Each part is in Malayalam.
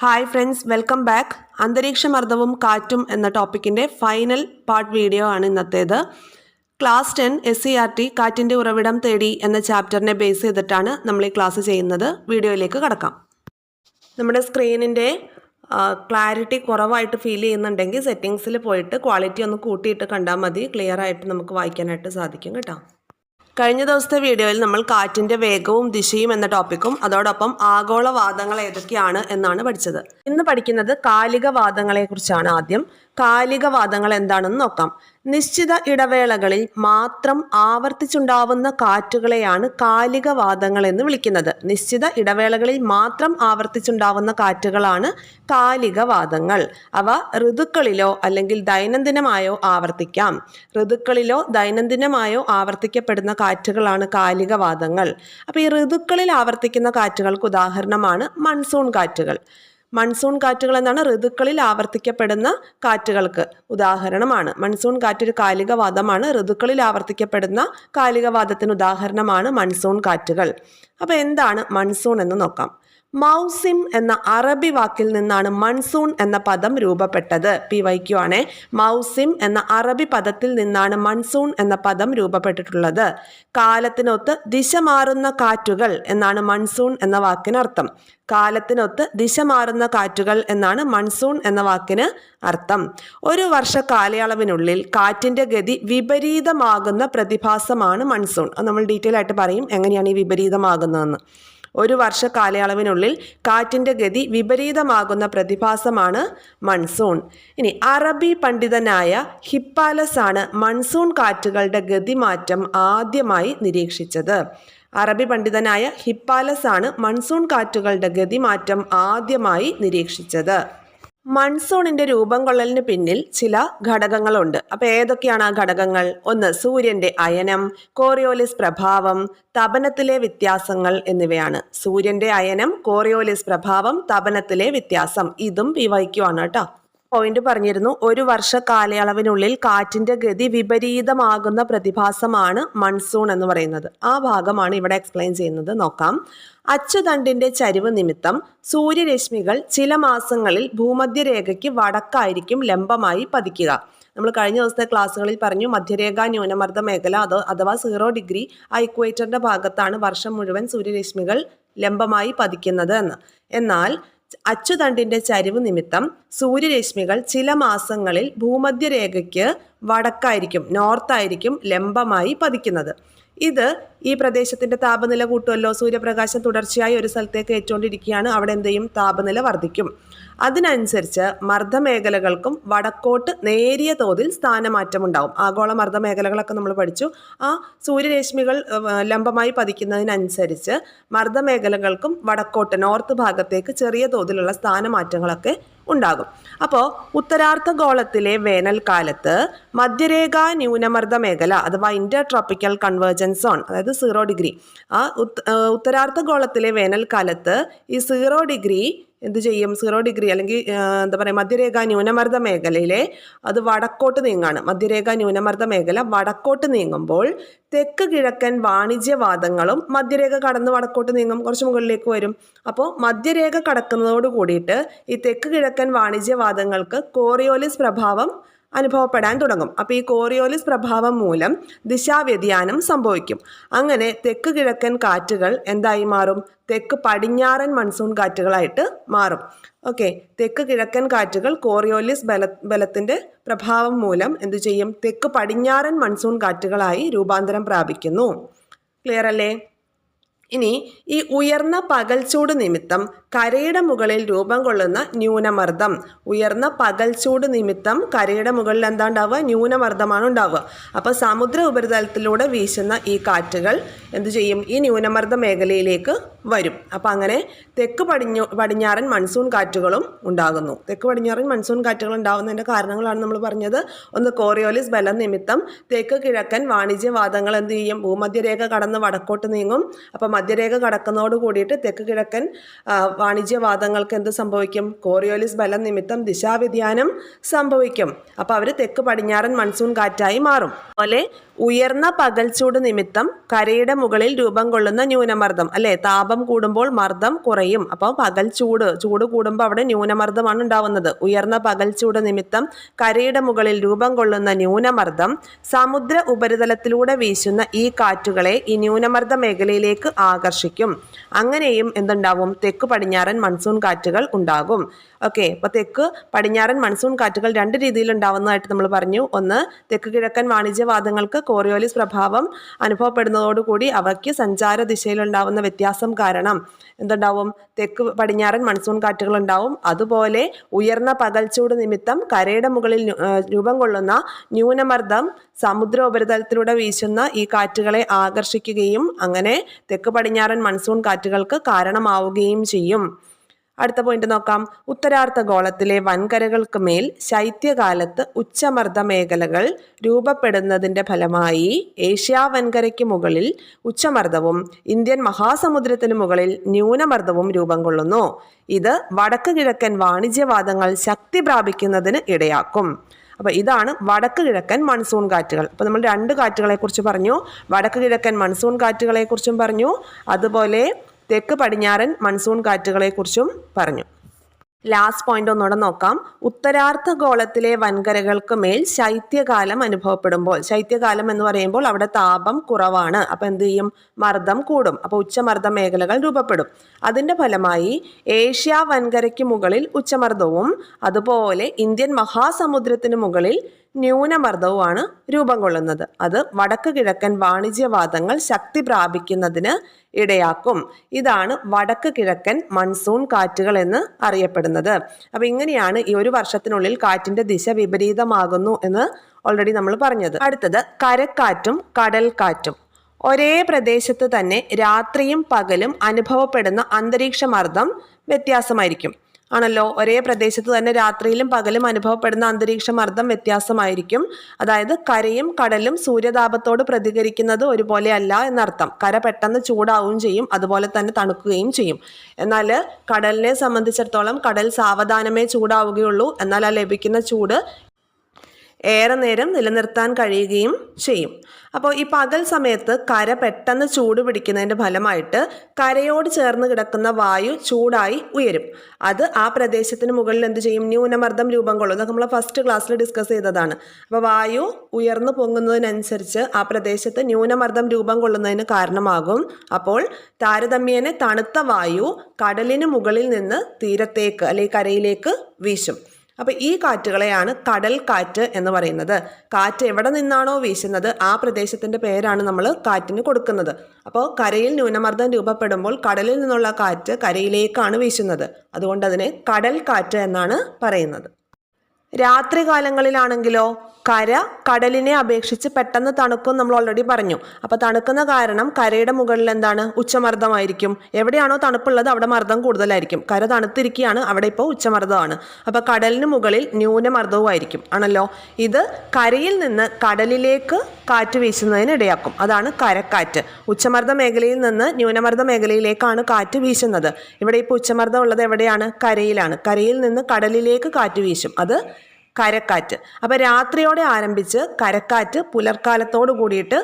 ഹായ് ഫ്രണ്ട്സ് വെൽക്കം ബാക്ക് അന്തരീക്ഷമർദ്ദവും കാറ്റും എന്ന ടോപ്പിക്കിന്റെ ഫൈനൽ പാർട്ട് വീഡിയോ ആണ് ഇന്നത്തേത്. Class ten S C R T കാറ്റിന്റെ ഉറവിടം തേടി എന്ന ചാപ്റ്ററിനെ ബേസ് ചെയ്തിട്ടാണ് നമ്മൾ ഈ ക്ലാസ് ചെയ്യുന്നത്. വീഡിയോയിലേക്ക് കടക്കാം. നമ്മുടെ സ്ക്രീനിന്റെ ക്ലാരിറ്റി കുറവായിട്ട് ഫീൽ ചെയ്യുന്നുണ്ടെങ്കിൽ സെറ്റിങ്സിൽ പോയിട്ട് ക്വാളിറ്റി ഒന്ന് കൂട്ടിയിട്ട് കണ്ടാൽ മതി. ക്ലിയർ ആയിട്ട് നമുക്ക് വായിക്കാനായിട്ട് സാധിക്കും കേട്ടോ. കഴിഞ്ഞ ദിവസത്തെ വീഡിയോയിൽ നമ്മൾ കാറ്റിന്റെ വേഗവും ദിശയും എന്ന ടോപ്പിക്കും അതോടൊപ്പം ആഗോളവാദങ്ങൾ ഏതൊക്കെയാണ് എന്നാണ് പഠിച്ചത്. ഇന്ന് പഠിക്കുന്നത് കാലികവാദങ്ങളെ കുറിച്ചാണ് ആദ്യം. കാലികവാദങ്ങൾ എന്താണെന്ന് നോക്കാം. നിശ്ചിത ഇടവേളകളിൽ മാത്രം ആവർത്തിച്ചുണ്ടാവുന്ന കാറ്റുകളെയാണ് കാലികവാദങ്ങൾ എന്ന് വിളിക്കുന്നത്. നിശ്ചിത ഇടവേളകളിൽ മാത്രം ആവർത്തിച്ചുണ്ടാവുന്ന കാറ്റുകളാണ് കാലികവാദങ്ങൾ. അവ ഋതുക്കളിലോ അല്ലെങ്കിൽ ദൈനംദിനമായോ ആവർത്തിക്കാം. ഋതുക്കളിലോ ദൈനംദിനമായോ ആവർത്തിക്കപ്പെടുന്ന കാറ്റുകളാണ് കാലികവാദങ്ങൾ. അപ്പോൾ ഈ ഋതുക്കളിൽ ആവർത്തിക്കുന്ന കാറ്റുകൾക്ക് ഉദാഹരണമാണ് മൺസൂൺ കാറ്റുകൾ. മൺസൂൺ കാറ്റുകൾ എന്നാണ് ഋതുക്കളിൽ ആവർത്തിക്കപ്പെടുന്ന കാറ്റുകൾക്ക് ഉദാഹരണമാണ്. മൺസൂൺ കാറ്റ് ഒരു കാലികവാദമാണ് ഋതുക്കളിൽ ആവർത്തിക്കപ്പെടുന്ന കാലികവാദത്തിന് ഉദാഹരണമാണ് മൺസൂൺ കാറ്റുകൾ. അപ്പോൾ എന്താണ് മൺസൂൺ എന്ന് നോക്കാം. മൗസിം എന്ന അറബി വാക്കിൽ നിന്നാണ് മൺസൂൺ എന്ന പദം രൂപപ്പെട്ടത്. പി വൈക്യു ആണേ. മൗസിം എന്ന അറബി പദത്തിൽ നിന്നാണ് മൺസൂൺ എന്ന പദം രൂപപ്പെട്ടിട്ടുള്ളത്. കാലത്തിനൊത്ത് ദിശ മാറുന്ന കാറ്റുകൾ എന്നാണ് മൺസൂൺ എന്ന വാക്കിനർത്ഥം. കാലത്തിനൊത്ത് ദിശ മാറുന്ന കാറ്റുകൾ എന്നാണ് മൺസൂൺ എന്ന വാക്കിന് അർത്ഥം. ഒരു വർഷ കാലയളവിനുള്ളിൽ കാറ്റിന്റെ ഗതി വിപരീതമാകുന്ന പ്രതിഭാസമാണ് മൺസൂൺ. നമ്മൾ ഡീറ്റെയിൽ ആയിട്ട് പറയും എങ്ങനെയാണ് ഈ വിപരീതമാകുന്നതെന്ന് ഒരു വർഷ കാലയളവിനുള്ളിൽ കാറ്റിന്റെ ഗതി വിപരീതമാകുന്ന പ്രതിഭാസമാണ് മൺസൂൺ. ഇനി അറബി പണ്ഡിതനായ ഹിപ്പാലസ് ആണ് മൺസൂൺ കാറ്റുകളുടെ ഗതിമാറ്റം ആദ്യമായി നിരീക്ഷിച്ചത്. അറബി പണ്ഡിതനായ ഹിപ്പാലസ് ആണ് മൺസൂൺ കാറ്റുകളുടെ ഗതിമാറ്റം ആദ്യമായി നിരീക്ഷിച്ചത്. മൺസൂണിന്റെ രൂപം കൊള്ളലിന് പിന്നിൽ ചില ഘടകങ്ങളുണ്ട്. അപ്പോൾ ഏതൊക്കെയാണ് ആ ഘടകങ്ങൾ? ഒന്ന് സൂര്യന്റെ അയനം കോറിയോലിസ് പ്രഭാവം തപനത്തിലെ വ്യത്യാസങ്ങൾ എന്നിവയാണ്. സൂര്യന്റെ അയനം കോറിയോലിസ് പ്രഭാവം തപനത്തിലെ വ്യത്യാസം. ഇതും പി വൈക്കുവാണ് കേട്ടോ. പോയിന്റ് പറഞ്ഞിരുന്നു. ഒരു വർഷ കാലയളവിനുള്ളിൽ കാറ്റിന്റെ ഗതി വിപരീതമാകുന്ന പ്രതിഭാസമാണ് മൺസൂൺ എന്ന് പറയുന്നത്. ആ ഭാഗമാണ് ഇവിടെ എക്സ്പ്ലെയിൻ ചെയ്യുന്നത്. നോക്കാം. അച്ചുതണ്ടിന്റെ ചരിവ് നിമിത്തം സൂര്യരശ്മികൾ ചില മാസങ്ങളിൽ ഭൂമധ്യരേഖയ്ക്ക് വടക്കായിരിക്കും ലംബമായി പതിക്കുക. നമ്മൾ കഴിഞ്ഞ ദിവസത്തെ ക്ലാസ്സുകളിൽ പറഞ്ഞു മധ്യരേഖ ന്യൂനമർദ്ദ മേഖല അത് അഥവാ സീറോ ഡിഗ്രി ആ ഇക്വേറ്ററിന്റെ ഭാഗത്താണ് വർഷം മുഴുവൻ സൂര്യരശ്മികൾ ലംബമായി പതിക്കുന്നത് എന്ന്. എന്നാൽ അച്ചുതണ്ടിന്റെ ചരിവ് നിമിത്തം സൂര്യരശ്മികൾ ചില മാസങ്ങളിൽ ഭൂമധ്യരേഖയ്ക്ക് വടക്കായിരിക്കും നോർത്തായിരിക്കും ലംബമായി പതിക്കുന്നത്. ഇത് ഈ പ്രദേശത്തിന്റെ താപനില കൂട്ടുമല്ലോ? സൂര്യപ്രകാശം തുടർച്ചയായി ഒരു സ്ഥലത്തേക്ക് ഏറ്റുകൊണ്ടിരിക്കുകയാണ്. അവിടെ എന്തെയും താപനില വർദ്ധിക്കും. അതിനനുസരിച്ച് മർദ്ദമേഖലകൾക്കും വടക്കോട്ട് നേരിയ തോതിൽ സ്ഥാനമാറ്റം ഉണ്ടാകും ആഗോള മർദ്ദമേഖലകളൊക്കെ നമ്മൾ പഠിച്ചു. ആ സൂര്യരശ്മികൾ ലംബമായി പതിക്കുന്നതിനനുസരിച്ച് മർദ്ദമേഖലകൾക്കും വടക്കോട്ട് നോർത്ത് ഭാഗത്തേക്ക് ചെറിയ തോതിലുള്ള സ്ഥാനമാറ്റങ്ങളൊക്കെ ഉണ്ടാകും. അപ്പോൾ ഉത്തരാർദ്ധഗോളത്തിലെ വേനൽക്കാലത്ത് മധ്യരേഖാ ന്യൂനമർദ്ദ മേഖല അഥവാ ഇന്റർ ട്രോപ്പിക്കൽ കൺവേർജൻസ് സോൺ അതായത് സീറോ ഡിഗ്രി. ആ ഉത്തരാർദ്ധഗോളത്തിലെ വേനൽക്കാലത്ത് ഈ സീറോ ഡിഗ്രി എന്ത് ചെയ്യും? സീറോ ഡിഗ്രി അല്ലെങ്കിൽ എന്താ പറയുക മധ്യരേഖ ന്യൂനമർദ്ദ മേഖലയിലെ അത് വടക്കോട്ട് നീങ്ങാണ്. മധ്യരേഖ ന്യൂനമർദ്ദ മേഖല വടക്കോട്ട് നീങ്ങുമ്പോൾ തെക്ക് കിഴക്കൻ വാണിജ്യവാദങ്ങളും മധ്യരേഖ കടന്ന് വടക്കോട്ട് നീങ്ങും. കുറച്ച് മുകളിലേക്ക് വരും. അപ്പോൾ മധ്യരേഖ കടക്കുന്നതോട് കൂടിയിട്ട് ഈ തെക്ക് കിഴക്കൻ വാണിജ്യവാദങ്ങൾക്ക് കോറിയോലിസ് പ്രഭാവം അനുഭവപ്പെടാൻ തുടങ്ങും. അപ്പോൾ ഈ കോറിയോലിസ് പ്രഭാവം മൂലം ദിശാവ്യതിയാനം സംഭവിക്കും. അങ്ങനെ തെക്ക് കിഴക്കൻ കാറ്റുകൾ എന്തായി മാറും? തെക്ക് പടിഞ്ഞാറൻ മൺസൂൺ കാറ്റുകളായിട്ട് മാറും. ഓക്കെ തെക്ക് കിഴക്കൻ കാറ്റുകൾ കോറിയോലിസ് ബല ബലത്തിന്റെ പ്രഭാവം മൂലം എന്തു ചെയ്യും? തെക്ക് പടിഞ്ഞാറൻ മൺസൂൺ കാറ്റുകളായി രൂപാന്തരം പ്രാപിക്കുന്നു. ക്ലിയർ അല്ലേ? ഇനി ഈ ഉയർന്ന പകൽച്ചൂട് നിമിത്തം കരയുടെ മുകളിൽ രൂപം കൊള്ളുന്ന ന്യൂനമർദ്ദം. ഉയർന്ന പകൽച്ചൂട് നിമിത്തം കരയുടെ മുകളിൽ എന്താ ഉണ്ടാവുക ന്യൂനമർദ്ദമാണ് ഉണ്ടാവുക. അപ്പോൾ സമുദ്ര ഉപരിതലത്തിലൂടെ വീശുന്ന ഈ കാറ്റുകൾ എന്തു ചെയ്യും? ഈ ന്യൂനമർദ്ദ മേഖലയിലേക്ക് വരും. അപ്പോൾ അങ്ങനെ തെക്ക് പടിഞ്ഞു പടിഞ്ഞാറൻ മൺസൂൺ കാറ്റുകളും ഉണ്ടാകുന്നു. തെക്ക് പടിഞ്ഞാറൻ മൺസൂൺ കാറ്റുകൾ ഉണ്ടാകുന്നതിന്റെ കാരണങ്ങളാണ് നമ്മൾ പറഞ്ഞത്. ഒന്ന് കോറിയോലിസ് ബലം നിമിത്തം തെക്ക് കിഴക്കൻ വാണിജ്യവാദങ്ങൾ എന്ത് ചെയ്യും? ഭൂമധ്യരേഖ കടന്ന് വടക്കോട്ട് നീങ്ങും. അപ്പോൾ മധ്യരേഖ കടക്കുന്നതോട് കൂടിയിട്ട് തെക്ക് കിഴക്കൻ വാണിജ്യവാദങ്ങൾക്ക് എന്ത് സംഭവിക്കും? കോറിയോലിസ് ബലം നിമിത്തം ദിശാവ്യതിയാനം സംഭവിക്കും. അപ്പോൾ അവർ തെക്ക് പടിഞ്ഞാറൻ മൺസൂൺ കാറ്റായി മാറും. അതുപോലെ ഉയർന്ന പകൽച്ചൂട് നിമിത്തം കരയുടെ മുകളിൽ രൂപം കൊള്ളുന്ന ന്യൂനമർദ്ദം അല്ലെ? താപം കൂടുമ്പോൾ മർദ്ദം കുറയും. അപ്പോൾ പകൽ ചൂട് ചൂട് കൂടുമ്പോൾ അവിടെ ന്യൂനമർദ്ദമാണ് ഉണ്ടാവുന്നത്. ഉയർന്ന പകൽച്ചൂട് നിമിത്തം കരയുടെ മുകളിൽ രൂപം കൊള്ളുന്ന ന്യൂനമർദ്ദം സമുദ്ര ഉപരിതലത്തിലൂടെ വീശുന്ന ഈ കാറ്റുകളെ ഈ ന്യൂനമർദ്ദ മേഖലയിലേക്ക് ആകർഷിക്കും. അങ്ങനെയും എന്തുണ്ടാവും? തെക്ക് പടിഞ്ഞാറൻ മൺസൂൺ കാറ്റുകൾ ഉണ്ടാകും. ഓക്കെ അപ്പോൾ തെക്ക് പടിഞ്ഞാറൻ മൺസൂൺ കാറ്റുകൾ രണ്ട് രീതിയിൽ ഉണ്ടാവുന്നതായിട്ട് നമ്മൾ പറഞ്ഞു. ഒന്ന് തെക്ക് കിഴക്കൻ വാണിജ്യവാദങ്ങൾക്ക് കോറിയോലിസ് പ്രഭാവം അനുഭവപ്പെടുന്നതോടുകൂടി അവയ്ക്ക് സഞ്ചാര ദിശയിലുണ്ടാവുന്ന വ്യത്യാസം കാരണം എന്തുണ്ടാവും? തെക്ക് പടിഞ്ഞാറൻ മൺസൂൺ കാറ്റുകൾ ഉണ്ടാവും അതുപോലെ ഉയർന്ന പകൽച്ചൂട് നിമിത്തം കരയുടെ മുകളിൽ രൂപം കൊള്ളുന്ന ന്യൂനമർദ്ദം സമുദ്ര ഉപരിതലത്തിലൂടെ വീശുന്ന ഈ കാറ്റുകളെ ആകർഷിക്കുകയും അങ്ങനെ തെക്ക് പടിഞ്ഞാറൻ മൺസൂൺ കാറ്റുകൾക്ക് കാരണമാവുകയും ചെയ്യും. അടുത്ത പോയിന്റ് നോക്കാം. ഉത്തരാർദ്ധ ഗോളത്തിലെ വൻകരകൾക്ക് മേൽ ശൈത്യകാലത്ത് ഉച്ചമർദ്ദ മേഖലകൾ രൂപപ്പെടുന്നതിന്റെ ഫലമായി ഏഷ്യാ വൻകരയ്ക്ക് മുകളിൽ ഉച്ചമർദ്ദവും ഇന്ത്യൻ മഹാസമുദ്രത്തിന് മുകളിൽ ന്യൂനമർദ്ദവും രൂപം കൊള്ളുന്നു. ഇത് വടക്ക് കിഴക്കൻ വാണിജ്യവാദങ്ങൾ ശക്തി പ്രാപിക്കുന്നതിന് ഇടയാക്കും. അപ്പോൾ ഇതാണ് വടക്ക് കിഴക്കൻ മൺസൂൺ കാറ്റുകൾ. അപ്പോൾ നമ്മൾ രണ്ട് കാറ്റുകളെ കുറിച്ച് പറഞ്ഞു വടക്ക് കിഴക്കൻ മൺസൂൺ കാറ്റുകളെ കുറിച്ചും പറഞ്ഞു അതുപോലെ തെക്ക് പടിഞ്ഞാറൻ മൺസൂൺ കാറ്റുകളെക്കുറിച്ചും പറഞ്ഞു. ലാസ്റ്റ് പോയിന്റ് ഒന്നുകൂടെ നോക്കാം. ഉത്തരാർദ്ധ ഗോളത്തിലെ വൻകരകൾക്ക് മേൽ ശൈത്യകാലം അനുഭവപ്പെടുമ്പോൾ ശൈത്യകാലം എന്ന് പറയുമ്പോൾ അവിടെ താപം കുറവാണ്. അപ്പോൾ എന്ത് ചെയ്യും? മർദ്ദം കൂടും. അപ്പോൾ ഉച്ചമർദ്ദ മേഖലകൾ രൂപപ്പെടും. അതിന്റെ ഫലമായി ഏഷ്യ വൻകരയ്ക്ക് മുകളിൽ ഉച്ചമർദ്ദവും അതുപോലെ ഇന്ത്യൻ മഹാസമുദ്രത്തിന് മുകളിൽ ന്യൂനമർദ്ദവുമാണ് രൂപം കൊള്ളുന്നത്. അത് വടക്ക് കിഴക്കൻ വാണിജ്യവാദങ്ങൾ ശക്തി പ്രാപിക്കുന്നതിന് ഇടയാക്കും. ഇതാണ് വടക്ക് കിഴക്കൻ മൺസൂൺ കാറ്റുകൾ എന്ന് അറിയപ്പെടുന്നത്. അപ്പോൾ ഇങ്ങനെയാണ് ഈ ഒരു വർഷത്തിനുള്ളിൽ കാറ്റിന്റെ ദിശ വിപരീതമാകുന്നു എന്ന് ഓൾറെഡി നമ്മൾ പറഞ്ഞത്. അടുത്തത് കരക്കാറ്റും കടൽക്കാറ്റും. ഒരേ പ്രദേശത്ത് തന്നെ രാത്രിയും പകലും അനുഭവപ്പെടുന്ന അന്തരീക്ഷ മർദ്ദം വ്യത്യാസമായിരിക്കും. ആണല്ലോ? ഒരേ പ്രദേശത്ത് തന്നെ രാത്രിയിലും പകലും അനുഭവപ്പെടുന്ന അന്തരീക്ഷ മർദ്ദം വ്യത്യാസമായിരിക്കും. അതായത് കരയും കടലും സൂര്യതാപത്തോട് പ്രതികരിക്കുന്നത് ഒരുപോലെ അല്ല എന്നർത്ഥം. കര പെട്ടെന്ന് ചൂടാവുകയും ചെയ്യും അതുപോലെ തന്നെ തണുക്കുകയും ചെയ്യും. എന്നാൽ കടലിനെ സംബന്ധിച്ചിടത്തോളം കടൽ സാവധാനമേ ചൂടാവുകയുള്ളൂ. എന്നാൽ ആ ലഭിക്കുന്ന ചൂട് ഏറെ നേരം നിലനിർത്താൻ കഴിയുകയും ചെയ്യും. അപ്പോൾ ഈ പകൽ സമയത്ത് കര പെട്ടെന്ന് ചൂട് പിടിക്കുന്നതിന്റെ ഫലമായിട്ട് കരയോട് ചേർന്ന് കിടക്കുന്ന വായു ചൂടായി ഉയരും. അത് ആ പ്രദേശത്തിന് മുകളിൽ എന്ത് ചെയ്യും? ന്യൂനമർദ്ദം രൂപം കൊള്ളും. അതൊക്കെ നമ്മൾ ഫസ്റ്റ് ക്ലാസ്സിൽ ഡിസ്കസ് ചെയ്തതാണ്. അപ്പോൾ വായു ഉയർന്നു പൊങ്ങുന്നതിനനുസരിച്ച് ആ പ്രദേശത്ത് ന്യൂനമർദ്ദം രൂപം കൊള്ളുന്നതിന് കാരണമാകും. അപ്പോൾ താരതമ്യേന തണുത്ത വായു കടലിന് മുകളിൽ നിന്ന് തീരത്തേക്ക് അല്ലെങ്കിൽ കരയിലേക്ക് വീശും. അപ്പോൾ ഈ കാറ്റുകളെയാണ് കടൽ കാറ്റ് എന്ന് പറയുന്നത്. കാറ്റ് എവിടെ നിന്നാണോ വീശുന്നത് ആ പ്രദേശത്തിന്റെ പേരാണ് നമ്മൾ കാറ്റിന് കൊടുക്കുന്നത്. അപ്പോൾ കരയിൽ ന്യൂനമർദ്ദം രൂപപ്പെടുമ്പോൾ കടലിൽ നിന്നുള്ള കാറ്റ് കരയിലേക്കാണ് വീശുന്നത്. അതുകൊണ്ട് അതിനെ കടൽ കാറ്റ് എന്നാണ് പറയുന്നത്. രാത്രികാലങ്ങളിലാണെങ്കിലോ കര കടലിനെ അപേക്ഷിച്ച് പെട്ടെന്ന് തണുക്കും നമ്മൾ ഓൾറെഡി പറഞ്ഞു. അപ്പോൾ തണുക്കുന്ന കാരണം കരയുടെ മുകളിൽ എന്താണ്? ഉച്ചമർദ്ദമായിരിക്കും. എവിടെയാണോ തണുപ്പുള്ളത് അവിടെ മർദ്ദം കൂടുതലായിരിക്കും. കര തണുത്തിരിക്കുകയാണ് അവിടെ ഇപ്പോൾ ഉച്ചമർദ്ദമാണ്. അപ്പോൾ കടലിന് മുകളിൽ ന്യൂനമർദ്ദവുമായിരിക്കും ആണല്ലോ? ഇത് കരയിൽ നിന്ന് കടലിലേക്ക് കാറ്റ് വീശുന്നതിന് ഇടയാക്കും. അതാണ് കരക്കാറ്റ്. ഉച്ചമർദ്ദ മേഖലയിൽ നിന്ന് ന്യൂനമർദ്ദ മേഖലയിലേക്കാണ് കാറ്റ് വീശുന്നത്. ഇവിടെ ഇപ്പോൾ ഉച്ചമർദ്ദം ഉള്ളത് എവിടെയാണ്? കരയിലാണ്. കരയിൽ നിന്ന് കടലിലേക്ക് കാറ്റ് വീശും. അത് കരക്കാറ്റ്. അപ്പോൾ രാത്രിയോടെ ആരംഭിച്ച് കരക്കാറ്റ് പുലർക്കാലത്തോട് കൂടിയിട്ട്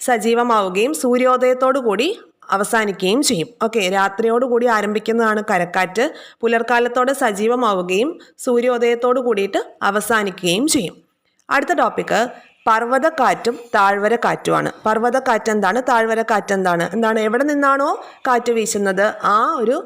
സജീവമാവുകയും സൂര്യോദയത്തോടു കൂടി അവസാനിക്കുകയും ചെയ്യും. ഓക്കെ രാത്രിയോടുകൂടി ആരംഭിക്കുന്നതാണ് കരക്കാറ്റ്. പുലർക്കാലത്തോടെ സജീവമാവുകയും സൂര്യോദയത്തോടു കൂടിയിട്ട് അവസാനിക്കുകയും ചെയ്യും. അടുത്ത ടോപ്പിക്ക് പർവതക്കാറ്റും താഴ്വര കാറ്റുമാണ് പർവതക്കാറ്റ് എന്താണ്? താഴ്വര കാറ്റ് എന്താണ്? എന്താണ്? എവിടെ നിന്നാണോ കാറ്റ് വീശുന്നത്? ആ ഒരു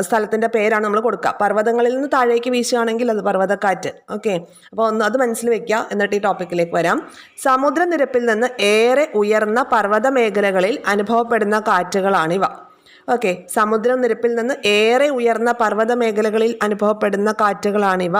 സ്ഥലത്തിന്റെ പേരാണ് നമ്മൾ കൊടുക്കുക. പർവതങ്ങളിൽ നിന്ന് താഴേക്ക് വീശുകയാണെങ്കിൽ അത് പർവതക്കാറ്റ്. ഓക്കെ? അപ്പോൾ ഒന്ന് അത് മനസ്സിൽ വെക്കുക. എന്നിട്ട് ഈ ടോപ്പിക്കിലേക്ക് വരാം. സമുദ്രനിരപ്പിൽ നിന്ന് ഏറെ ഉയർന്ന പർവത മേഖലകളിൽ അനുഭവപ്പെടുന്ന കാറ്റുകളാണിവ. ഓക്കെ? സമുദ്രനിരപ്പിൽ നിന്ന് ഏറെ ഉയർന്ന പർവത മേഖലകളിൽ അനുഭവപ്പെടുന്ന കാറ്റുകളാണിവ.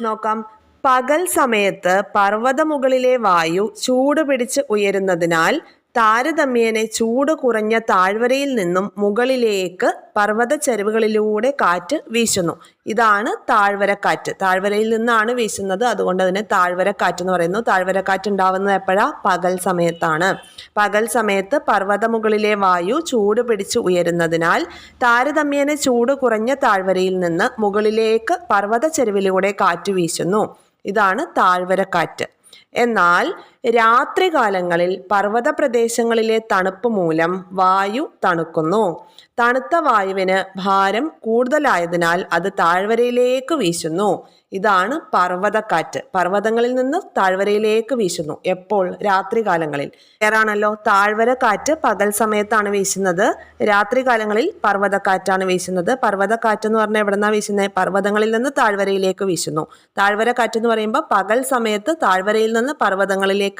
നോക്കാം. പകൽ സമയത്ത് പർവതമുകളിലെ വായു ചൂട് പിടിച്ച് ഉയരുന്നതിനാൽ താരതമ്യേനെ ചൂട് കുറഞ്ഞ താഴ്വരയിൽ നിന്നും മുകളിലേക്ക് പർവത ചരിവുകളിലൂടെ കാറ്റ് വീശുന്നു. ഇതാണ് താഴ്വരക്കാറ്റ്. താഴ്വരയിൽ നിന്നാണ് വീശുന്നത്. അതുകൊണ്ട് തന്നെ താഴ്വരക്കാറ്റ് എന്ന് പറയുന്നു. താഴ്വരക്കാറ്റ് ഉണ്ടാവുന്നത് എപ്പോഴാ? പകൽ സമയത്താണ്. പകൽ സമയത്ത് പർവതമുകളിലെ വായു ചൂട് പിടിച്ച് ഉയരുന്നതിനാൽ താരതമ്യേന ചൂട് കുറഞ്ഞ താഴ്വരയിൽ നിന്ന് മുകളിലേക്ക് പർവത ചരിവിലൂടെ കാറ്റ് വീശുന്നു. ഇതാണ് താഴ്വരക്കാറ്റ്. എന്നാൽ രാത്രികാലങ്ങളിൽ പർവത പ്രദേശങ്ങളിലെ തണുപ്പ് മൂലം വായു തണുക്കുന്നു. തണുത്ത വായുവിന് ഭാരം കൂടുതലായതിനാൽ അത് താഴ്വരയിലേക്ക് വീശുന്നു. ഇതാണ് പർവതക്കാറ്റ്. പർവതങ്ങളിൽ നിന്ന് താഴ്വരയിലേക്ക് വീശുന്നു. എപ്പോൾ? രാത്രികാലങ്ങളിൽ. ഏറാണല്ലോ താഴ്വര കാറ്റ് പകൽ സമയത്താണ് വീശുന്നത്. രാത്രികാലങ്ങളിൽ പർവതക്കാറ്റാണ് വീശുന്നത്. പർവതക്കാറ്റ് എന്ന് പറഞ്ഞാൽ എവിടെന്നാ വീശുന്നത്? പർവതങ്ങളിൽ നിന്ന് താഴ്വരയിലേക്ക് വീശുന്നു. താഴ്വര കാറ്റ് എന്ന് പറയുമ്പോൾ പകൽ സമയത്ത് താഴ്വരയിൽ നിന്ന് പർവതങ്ങളിലേക്ക്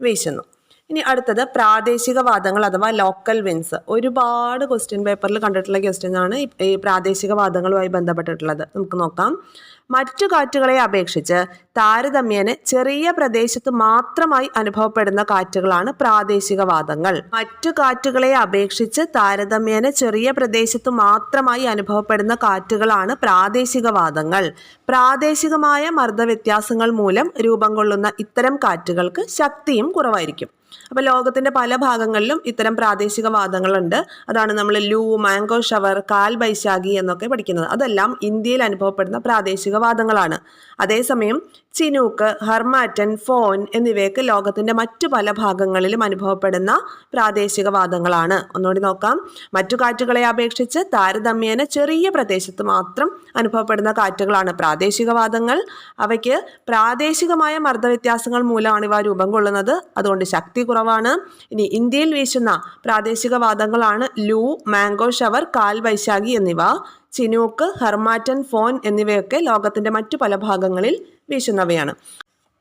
വീശുന്നു. ഇനി അടുത്തത് പ്രാദേശികവാദങ്ങൾ അഥവാ ലോക്കൽ വിൻസ് ഒരുപാട് ക്വസ്റ്റ്യൻ പേപ്പറിൽ കണ്ടിട്ടുള്ള ക്വസ്റ്റ്യൻ ആണ് ഈ പ്രാദേശികവാദങ്ങളുമായി ബന്ധപ്പെട്ടിട്ടുള്ളത്. നമുക്ക് നോക്കാം. മറ്റു കാറ്റുകളെ അപേക്ഷിച്ച് താരതമ്യേന ചെറിയ പ്രദേശത്ത് മാത്രമായി അനുഭവപ്പെടുന്ന കാറ്റുകളാണ് പ്രാദേശിക വാദങ്ങൾ മറ്റു കാറ്റുകളെ അപേക്ഷിച്ച് താരതമ്യേന ചെറിയ പ്രദേശത്ത് മാത്രമായി അനുഭവപ്പെടുന്ന കാറ്റുകളാണ് പ്രാദേശിക വാദങ്ങൾ പ്രാദേശികമായ മർദ്ദവ്യത്യാസങ്ങൾ മൂലം രൂപം കൊള്ളുന്ന ഇത്തരം കാറ്റുകൾക്ക് ശക്തിയും കുറവായിരിക്കും. അപ്പോൾ ലോകത്തിന്റെ പല ഭാഗങ്ങളിലും ഇത്തരം പ്രാദേശിക വാദങ്ങളുണ്ട്. അതാണ് നമ്മൾ ലൂ മാംഗോ ഷവർ കാൽ ബൈശാഖി എന്നൊക്കെ പഠിക്കുന്നത്. അതെല്ലാം ഇന്ത്യയിൽ അനുഭവപ്പെടുന്ന പ്രാദേശിക വാദങ്ങളാണ്. അതേസമയം ചിനൂക്ക് ഹർമാറ്റൻ ഫോൻ എന്നിവയൊക്കെ ലോകത്തിന്റെ മറ്റു പല ഭാഗങ്ങളിലും അനുഭവപ്പെടുന്ന പ്രാദേശിക വാദങ്ങളാണ്. ഒന്നുകൂടി നോക്കാം. മറ്റു കാറ്റുകളെ അപേക്ഷിച്ച് താരതമ്യേന ചെറിയ പ്രദേശത്ത് മാത്രം അനുഭവപ്പെടുന്ന കാറ്റുകളാണ് പ്രാദേശിക വാദങ്ങൾ. അവയ്ക്ക് പ്രാദേശികമായ മർദ്ദവ്യത്യാസങ്ങൾ മൂലമാണ് ഇവ രൂപം കൊള്ളുന്നത്. അതുകൊണ്ട് ശക്തി കുറവാണ് ഇനി ഇന്ത്യയിൽ വീശുന്ന പ്രാദേശിക വാദങ്ങളാണ് ലൂ മാംഗോ ഷവർ കാൽ വൈശാഖി എന്നിവ. ചിനൂക്ക് ഹെർമാറ്റൻ ഫോൻ എന്നിവയൊക്കെ ലോകത്തിന്റെ മറ്റു പല ഭാഗങ്ങളിൽ വീശുന്നവയാണ്.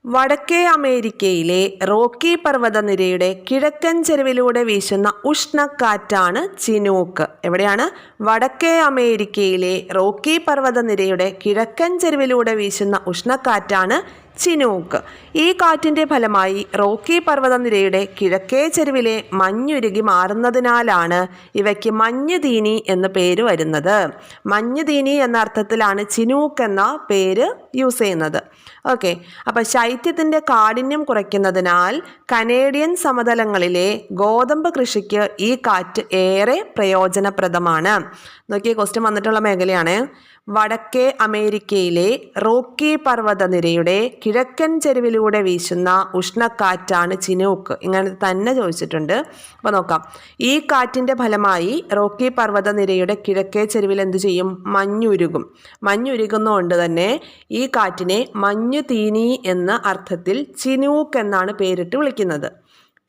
വടക്കേ അമേരിക്കയിലെ റോക്കി പർവതനിരയുടെ കിഴക്കൻ ചെരുവിലൂടെ വീശുന്ന ഉഷ്ണക്കാറ്റാണ് ചിനൂക്ക്. എവിടെയാണ്? വടക്കേ അമേരിക്കയിലെ റോക്കി പർവതനിരയുടെ കിഴക്കൻ ചെരുവിലൂടെ വീശുന്ന ഉഷ്ണക്കാറ്റാണ് ചിനൂക്ക്. ഈ കാറ്റിന്റെ ഫലമായി റോക്കി പർവതനിരയുടെ കിഴക്കേ ചെരുവിലെ മഞ്ഞുരുകി മാറുന്നതിനാലാണ് ഇവയ്ക്ക് മഞ്ഞുതീനി എന്ന പേര് വരുന്നത്. മഞ്ഞുതീനി എന്ന അർത്ഥത്തിലാണ് ചിനൂക്ക് എന്ന പേര് യൂസ് ചെയ്യുന്നത്. ഓക്കെ. അപ്പോൾ ശൈത്യത്തിന്റെ കാഠിന്യം കുറയ്ക്കുന്നതിനാൽ കനേഡിയൻ സമതലങ്ങളിലെ ഗോതമ്പ് കൃഷിക്ക് ഈ കാറ്റ് ഏറെ പ്രയോജനപ്രദമാണ്. നോക്കിയ ക്വസ്റ്റ്യൻ വന്നിട്ടുള്ള മേഖലയാണ്. വടക്കേ അമേരിക്കയിലെ റോക്കി പർവതനിരയുടെ കിഴക്കൻ ചെരുവിലൂടെ വീശുന്ന ഉഷ്ണക്കാറ്റാണ് ചിനൂക്ക്. ഇങ്ങനെ തന്നെ ചോദിച്ചിട്ടുണ്ട്. അപ്പോൾ നോക്കാം. ഈ കാറ്റിന്റെ ഫലമായി റോക്കി പർവതനിരയുടെ കിഴക്കേ ചെരുവിൽ എന്ത് ചെയ്യും? മഞ്ഞുരുകും. മഞ്ഞുരുകുന്നതുകൊണ്ട് തന്നെ ഈ കാറ്റിനെ മഞ്ഞു തീനി എന്ന അർത്ഥത്തിൽ ചിനൂക്ക് എന്നാണ് പേരിട്ട് വിളിക്കുന്നത്.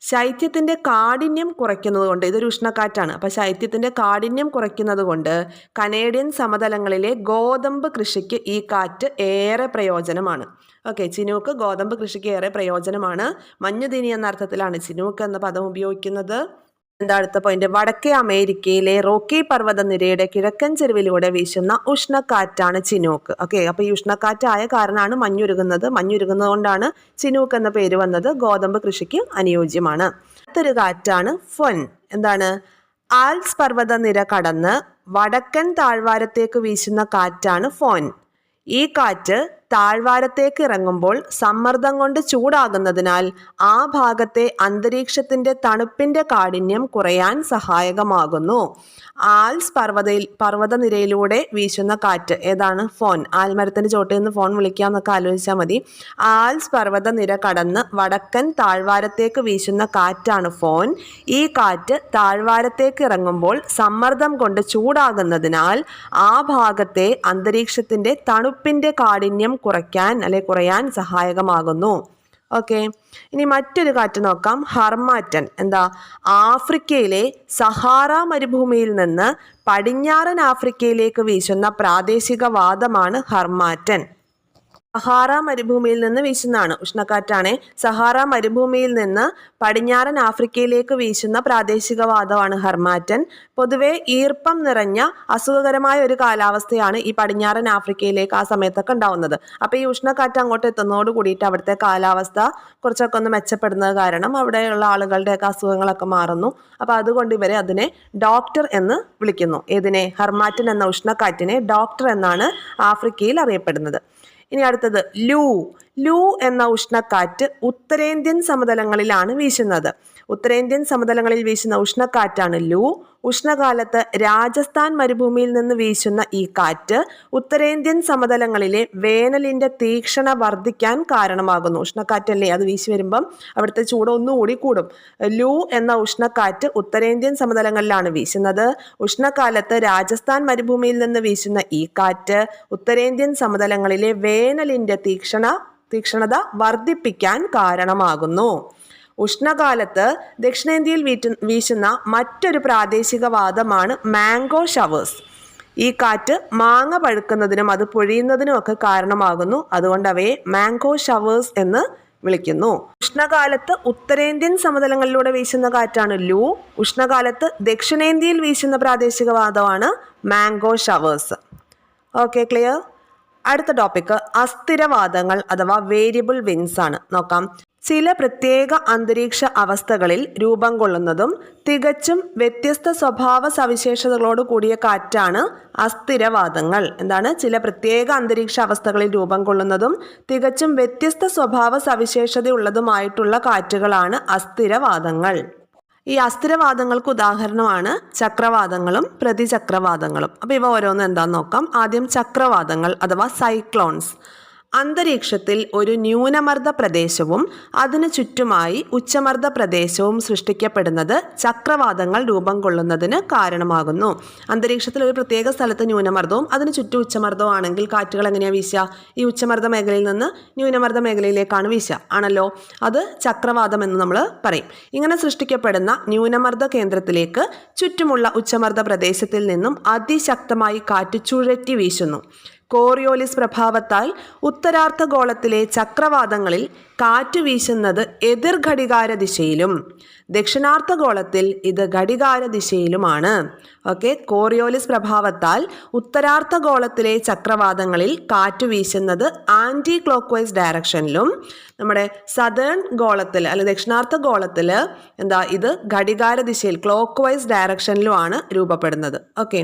ശൈത്യത്തിന്റെ കാഠിന്യം കുറയ്ക്കുന്നത് കൊണ്ട് ഇതൊരു ഉഷ്ണക്കാറ്റാണ്. അപ്പോൾ ശൈത്യത്തിന്റെ കാഠിന്യം കുറയ്ക്കുന്നത് കൊണ്ട് കനേഡിയൻ സമതലങ്ങളിലെ ഗോതമ്പ് കൃഷിക്ക് ഈ കാറ്റ് ഏറെ പ്രയോജനമാണ്. ഓക്കെ ചിനൂക്ക് ഗോതമ്പ് കൃഷിക്ക് ഏറെ പ്രയോജനമാണ്. മഞ്ഞുതിനി എന്ന അർത്ഥത്തിലാണ് ചിനൂക്ക് എന്ന പദം ഉപയോഗിക്കുന്നത്. എന്താ അടുത്ത പോയിന്റ് വടക്കേ അമേരിക്കയിലെ റോക്കി പർവതനിരയുടെ കിഴക്കൻ ചെരുവിലൂടെ വീശുന്ന ഉഷ്ണക്കാറ്റാണ് ചിനൂക്ക്. ഓക്കെ അപ്പോൾ ഈ ഉഷ്ണക്കാറ്റായ കാരണമാണ് മഞ്ഞുരുകുന്നത്. മഞ്ഞുരുകുന്നത് കൊണ്ടാണ് ചിനൂക്ക് എന്ന പേര് വന്നത്. ഗോതമ്പ് കൃഷിക്ക് അനുയോജ്യമാണ്. അടുത്തൊരു കാറ്റാണ് ഫൊൻ. എന്താണ്? ആൽസ് പർവതനിര കടന്ന് വടക്കൻ താഴ്വാരത്തേക്ക് വീശുന്ന കാറ്റാണ് ഫോൻ. ഈ കാറ്റ് താഴ്വാരത്തേക്ക് ഇറങ്ങുമ്പോൾ സമ്മർദ്ദം കൊണ്ട് ചൂടാകുന്നതിനാൽ ആ ഭാഗത്തെ അന്തരീക്ഷത്തിന്റെ തണുപ്പിന്റെ കാഠിന്യം കുറയാൻ സഹായകമാകുന്നു. ആൽസ് പർവതയിൽ പർവതനിരയിലൂടെ വീശുന്ന കാറ്റ് ഏതാണ്? ഫോൺ. ആൽമരത്തിന്റെ ചോട്ടിൽ നിന്ന് ഫോൺ വിളിക്കാമെന്നൊക്കെ ആലോചിച്ചാൽ മതി. ആൽസ് പർവതനിര കടന്ന് വടക്കൻ താഴ്വാരത്തേക്ക് വീശുന്ന കാറ്റാണ് ഫോൺ. ഈ കാറ്റ് താഴ്വാരത്തേക്ക് ഇറങ്ങുമ്പോൾ സമ്മർദ്ദം കൊണ്ട് ചൂടാകുന്നതിനാൽ ആ ഭാഗത്തെ അന്തരീക്ഷത്തിന്റെ തണുപ്പിന്റെ കാഠിന്യം കുറയ്ക്കാൻ അല്ലെ കുറയാൻ സഹായകമാകുന്നു. ഓക്കെ ഇനി മറ്റൊരു കാറ്റ് നോക്കാം. ഹർമാറ്റൻ. എന്താ? ആഫ്രിക്കയിലെ സഹാറ മരുഭൂമിയിൽ നിന്ന് പടിഞ്ഞാറൻ ആഫ്രിക്കയിലേക്ക് വീശുന്ന പ്രാദേശിക വാദമാണ് ഹർമാറ്റൻ. സഹാറ മരുഭൂമിയിൽ നിന്ന് വീശുന്നതാണ്. ഉഷ്ണക്കാറ്റാണ്. സഹാറ മരുഭൂമിയിൽ നിന്ന് പടിഞ്ഞാറൻ ആഫ്രിക്കയിലേക്ക് വീശുന്ന പ്രാദേശിക വാദമാണ് ഹർമാറ്റൻ. പൊതുവെ ഈർപ്പം നിറഞ്ഞ അസുഖകരമായ ഒരു കാലാവസ്ഥയാണ് ഈ പടിഞ്ഞാറൻ ആഫ്രിക്കയിലേക്ക് ആ സമയത്തൊക്കെ ഉണ്ടാവുന്നത്. അപ്പോൾ ഈ ഉഷ്ണക്കാറ്റ് അങ്ങോട്ട് എത്തുന്നതോട് കൂടിയിട്ട് അവിടുത്തെ കാലാവസ്ഥ കുറച്ചൊക്കെ ഒന്ന് മെച്ചപ്പെടുന്നത് കാരണം അവിടെയുള്ള ആളുകളുടെയൊക്കെ അസുഖങ്ങളൊക്കെ മാറുന്നു. അപ്പോൾ അതുകൊണ്ട് ഇവരെ അതിനെ ഡോക്ടർ എന്ന് വിളിക്കുന്നു. ഏതിനെ? ഹർമാറ്റൻ എന്ന ഉഷ്ണക്കാറ്റിനെ ഡോക്ടർ എന്നാണ് ആഫ്രിക്കയിൽ അറിയപ്പെടുന്നത്. ഇനി അടുത്തത് ലൂ. ലൂ എന്ന ഉഷ്ണക്കാറ്റ് ഉത്തരേന്ത്യൻ സമതലങ്ങളിലാണ് വീശുന്നത്. ഉത്തരേന്ത്യൻ സമതലങ്ങളിൽ വീശുന്ന ഉഷ്ണക്കാറ്റാണ് ലൂ. ഉഷ്ണകാലത്ത് രാജസ്ഥാൻ മരുഭൂമിയിൽ നിന്ന് വീശുന്ന ഈ കാറ്റ് ഉത്തരേന്ത്യൻ സമതലങ്ങളിലെ വേനലിന്റെ തീക്ഷണ വർദ്ധിക്കാൻ കാരണമാകുന്നു. ഉഷ്ണക്കാറ്റല്ലേ? അത് വീശി വരുമ്പം അവിടുത്തെ ചൂട് ഒന്നുകൂടി കൂടും. ലൂ എന്ന ഉഷ്ണക്കാറ്റ് ഉത്തരേന്ത്യൻ സമതലങ്ങളിലാണ് വീശുന്നത്. ഉഷ്ണകാലത്ത് രാജസ്ഥാൻ മരുഭൂമിയിൽ നിന്ന് വീശുന്ന ഈ കാറ്റ് ഉത്തരേന്ത്യൻ സമതലങ്ങളിലെ വേനലിന്റെ തീക്ഷണ തീക്ഷണത വർദ്ധിപ്പിക്കാൻ കാരണമാകുന്നു. ഉഷ്ണകാലത്ത് ദക്ഷിണേന്ത്യയിൽ വീറ്റു വീശുന്ന മറ്റൊരു പ്രാദേശിക വാദമാണ് മാംഗോ ഷവേഴ്സ്. ഈ കാറ്റ് മാങ്ങ പഴുക്കുന്നതിനും അത് പൊഴിയുന്നതിനും ഒക്കെ കാരണമാകുന്നു. അതുകൊണ്ട് അവയെ മാംഗോ ഷവേഴ്സ് എന്ന് വിളിക്കുന്നു. ഉഷ്ണകാലത്ത് ഉത്തരേന്ത്യൻ സമതലങ്ങളിലൂടെ വീശുന്ന കാറ്റാണ് ലൂ. ഉഷ്ണകാലത്ത് ദക്ഷിണേന്ത്യയിൽ വീശുന്ന പ്രാദേശിക വാദമാണ് മാംഗോ ഷവേഴ്സ്. Okay clear? അടുത്ത ടോപ്പിക്ക് അസ്ഥിരവാദങ്ങൾ അഥവാ വേരിയബിൾ വിൻസ് ആണ്. നോക്കാം. ചില പ്രത്യേക അന്തരീക്ഷ അവസ്ഥകളിൽ രൂപം കൊള്ളുന്നതും തികച്ചും വ്യത്യസ്ത സ്വഭാവ സവിശേഷതകളോട് കൂടിയ കാറ്റാണ് അസ്ഥിരവാദങ്ങൾ എന്താണ്? ചില പ്രത്യേക അന്തരീക്ഷ അവസ്ഥകളിൽ രൂപം കൊള്ളുന്നതും തികച്ചും വ്യത്യസ്ത സ്വഭാവ സവിശേഷതയുള്ളതുമായിട്ടുള്ള കാറ്റുകളാണ് അസ്ഥിരവാദങ്ങൾ ഈ അസ്ഥിരവാദങ്ങൾക്ക് ഉദാഹരണമാണ് ചക്രവാദങ്ങളും പ്രതിചക്രവാദങ്ങളും അപ്പോൾ ഇവ ഓരോന്ന് എന്താന്ന് നോക്കാം. ആദ്യം ചക്രവാദങ്ങൾ അഥവാ സൈക്ലോൺസ്. അന്തരീക്ഷത്തിൽ ഒരു ന്യൂനമർദ്ദ പ്രദേശവും അതിനു ചുറ്റുമായി ഉച്ചമർദ്ദ പ്രദേശവും സൃഷ്ടിക്കപ്പെടുന്നത് ചക്രവാതങ്ങൾ രൂപം കൊള്ളുന്നതിന് കാരണമാകുന്നു. അന്തരീക്ഷത്തിൽ ഒരു പ്രത്യേക സ്ഥലത്ത് ന്യൂനമർദ്ദവും അതിനു ചുറ്റും ഉച്ചമർദ്ദവും ആണെങ്കിൽ കാറ്റുകൾ എങ്ങനെയാണ് വീശുക ഈ ഉച്ചമർദ്ദ മേഖലയിൽ നിന്ന് ന്യൂനമർദ്ദ മേഖലയിലേക്കാണ് വീശുക ആണല്ലോ? അത് ചക്രവാതം എന്ന് നമ്മൾ പറയും. ഇങ്ങനെ സൃഷ്ടിക്കപ്പെടുന്ന ന്യൂനമർദ്ദ കേന്ദ്രത്തിലേക്ക് ചുറ്റുമുള്ള ഉച്ചമർദ്ദ പ്രദേശത്തിൽ നിന്നും അതിശക്തമായി കാറ്റ് ചുഴറ്റി വീശുന്നു. കോറിയോലിസ് പ്രഭാവത്താൽ ഉത്തരാർദ്ധഗോളത്തിലെ ചക്രവാതങ്ങളിൽ കാറ്റ് വീശുന്നത് എതിർ ഘടികാര ദിശയിലും ദക്ഷിണാർദ്ധഗോളത്തിൽ ഇത് ഘടികാര ദിശയിലുമാണ് ഓക്കെ കോറിയോലിസ് പ്രഭാവത്താൽ ഉത്തരാർത്ഥഗോളത്തിലെ ചക്രവാതങ്ങളിൽ കാറ്റ് വീശുന്നത് ആന്റി ക്ലോക്ക് വൈസ് ഡയറക്ഷനിലും നമ്മുടെ സദേൺ ഗോളത്തിൽ അല്ലെങ്കിൽ ദക്ഷിണാർത്ഥ ഗോളത്തിൽ എന്താ ഇത് ഘടികാര ദിശയിൽ ക്ലോക്ക് വൈസ് ഡയറക്ഷനിലുമാണ് രൂപപ്പെടുന്നത്. ഓക്കെ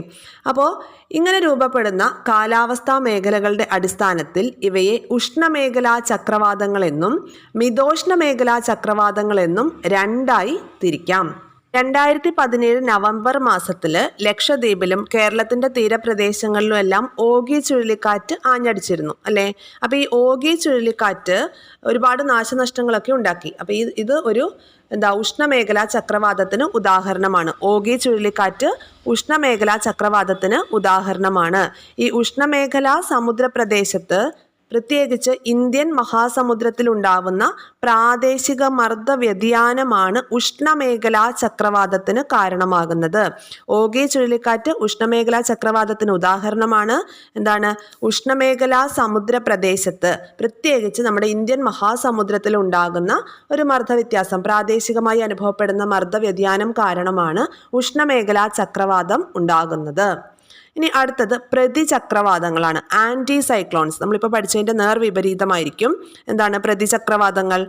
അപ്പോൾ ഇങ്ങനെ രൂപപ്പെടുന്ന കാലാവസ്ഥാ മേഖലകളുടെ അടിസ്ഥാനത്തിൽ ഇവയെ ഉഷ്ണമേഖലാ ചക്രവാതങ്ങളെന്നും മിതോഷ്ണ മേഖലാ ചക്രവാതങ്ങളെന്നും രണ്ടായി തിരിക്കാം. രണ്ടായിരത്തി പതിനേഴ് നവംബർ മാസത്തിൽ ലക്ഷദ്വീപിലും കേരളത്തിന്റെ തീരപ്രദേശങ്ങളിലും എല്ലാം ഓഗി ചുഴലിക്കാറ്റ് ആഞ്ഞടിച്ചിരുന്നു അല്ലേ? അപ്പോൾ ഈ ഓഗി ചുഴലിക്കാറ്റ് ഒരുപാട് നാശനഷ്ടങ്ങളൊക്കെ ഉണ്ടാക്കി. അപ്പോൾ ഈ ഇത് ഒരു എന്താ ഉഷ്ണമേഖലാ ചക്രവാതത്തിന് ഉദാഹരണമാണ്. ഓഗി ചുഴലിക്കാറ്റ് ഉഷ്ണമേഖലാ ചക്രവാതത്തിന് ഉദാഹരണമാണ്. ഈ ഉഷ്ണമേഖലാ സമുദ്രപ്രദേശത്ത് പ്രത്യേകിച്ച് ഇന്ത്യൻ മഹാസമുദ്രത്തിൽ ഉണ്ടാവുന്ന പ്രാദേശിക മർദ്ദ വ്യതിയാനമാണ് ഉഷ്ണമേഖലാ ചക്രവാതത്തിന് കാരണമാകുന്നത്. ഓഗി ചുഴലിക്കാറ്റ് ഉഷ്ണമേഖലാ ചക്രവാതത്തിന് ഉദാഹരണമാണ്. എന്താണ്? ഉഷ്ണമേഖലാ സമുദ്ര പ്രദേശത്ത് പ്രത്യേകിച്ച് നമ്മുടെ ഇന്ത്യൻ മഹാസമുദ്രത്തിൽ ഉണ്ടാകുന്ന ഒരു മർദ്ദ വ്യത്യാസം പ്രാദേശികമായി അനുഭവപ്പെടുന്ന മർദ്ദ വ്യതിയാനം കാരണമാണ് ഉഷ്ണമേഖലാ ചക്രവാതം ഉണ്ടാകുന്നത്. ഇനി അടുത്തത് പ്രതിചക്രവാതങ്ങളാണ് ആന്റി സൈക്ലോൺസ് നമ്മളിപ്പോൾ പഠിച്ചതിന്റെ നേർവിപരീതമായിരിക്കും എന്താണ് പ്രതിചക്രവാതങ്ങൾ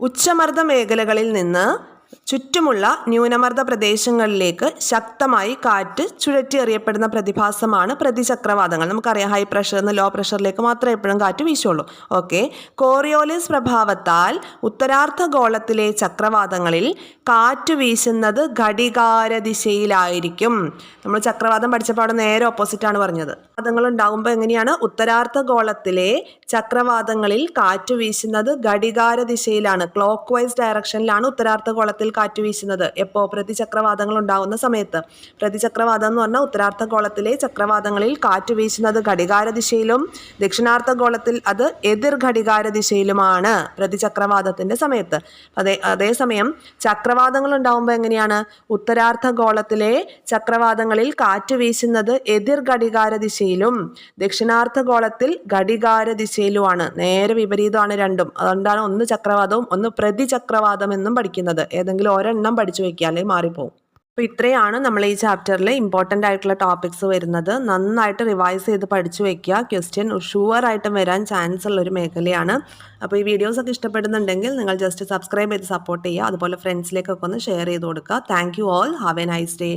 ഉച്ചമർദ്ദ മേഖലകളിൽ നിന്ന് ചുറ്റുമുള്ള ന്യൂനമർദ്ദ പ്രദേശങ്ങളിലേക്ക് ശക്തമായി കാറ്റ് ചുഴറ്റി എറിയപ്പെടുന്ന പ്രതിഭാസമാണ് പ്രതിചക്രവാതങ്ങൾ. നമുക്കറിയാം ഹൈ പ്രഷറിൽ നിന്ന് ലോ പ്രഷറിലേക്ക് മാത്രമേ എപ്പോഴും കാറ്റ് വീശുള്ളൂ. ഓക്കെ കോറിയോലിസ് പ്രഭാവത്താൽ ഉത്തരാർദ്ധഗോളത്തിലെ ചക്രവാതങ്ങളിൽ കാറ്റ് വീശുന്നത് ഘടികാര ദിശയിലായിരിക്കും. നമ്മൾ ചക്രവാതം പഠിച്ചപ്പോൾ അവിടെ നേരെ ഓപ്പോസിറ്റാണ് പറഞ്ഞത്. വാദങ്ങൾ ഉണ്ടാകുമ്പോൾ എങ്ങനെയാണ്? ഉത്തരാർദ്ധഗോളത്തിലെ ചക്രവാതങ്ങളിൽ കാറ്റ് വീശുന്നത് ഘടികാര ദിശയിലാണ്. ക്ലോക്ക് വൈസ് ഡയറക്ഷനിലാണ് ഉത്തരാർദ്ധഗോളത്തിൽ കാറ്റ് വീശുന്നത്. എപ്പോൾ പ്രതിചക്രവാതങ്ങൾ ഉണ്ടാകുന്ന സമയത്ത്. പ്രതിചക്രവാതം എന്ന് പറഞ്ഞാൽ ഉത്തരാർത്ഥ ഗോളത്തിലെ ചക്രവാതങ്ങളിൽ കാറ്റ് വീശുന്നത് ഘടികാര ദിശയിലും ദക്ഷിണാർത്ഥ ഗോളത്തിൽ അത് എതിർ ഘടികാര ദിശയിലുമാണ് പ്രതിചക്രവാതത്തിന്റെ സമയത്ത്. അതേ അതേസമയം ചക്രവാതങ്ങൾ ഉണ്ടാകുമ്പോൾ എങ്ങനെയാണ്? ഉത്തരാർത്ഥ ഗോളത്തിലെ ചക്രവാതങ്ങളിൽ കാറ്റ് വീശുന്നത് എതിർ ഘടികാര ദിശയിലും ദക്ഷിണാർത്ഥ ഗോളത്തിൽ ഘടികാര ദിശയിലുമാണ്. നേരെ വിപരീതമാണ് രണ്ടും. അതുകൊണ്ടാണ് ഒന്ന് ചക്രവാതവും ഒന്ന് പ്രതിചക്രവാതം എന്നും പഠിക്കുന്നത്. ഏതെങ്കിലും ഒരെണ്ണം പഠിച്ചു വെക്കുക അല്ലെങ്കിൽ മാറിപ്പോവും. അപ്പോൾ ഇത്രയാണ് നമ്മൾ ഈ ചാപ്റ്ററിൽ ഇമ്പോർട്ടന്റ് ആയിട്ടുള്ള ടോപ്പിക്സ് വരുന്നത്. നന്നായിട്ട് റിവൈസ് ചെയ്ത് പഠിച്ചു വെക്കുക. ക്വസ്റ്റ്യൻ ഷുവറായിട്ടും വരാൻ ചാൻസ് ഉള്ള ഒരു മേഖലയാണ്. അപ്പോൾ ഈ വീഡിയോസ് ഒക്കെ ഇഷ്ടപ്പെടുന്നുണ്ടെങ്കിൽ നിങ്ങൾ ജസ്റ്റ് സബ്സ്ക്രൈബ് ചെയ്ത് സപ്പോർട്ട് ചെയ്യുക. അതുപോലെ ഫ്രണ്ട്സിലേക്കൊക്കെ ഒന്ന് ഷെയർ ചെയ്ത് കൊടുക്കുക. Thank you all have a nice day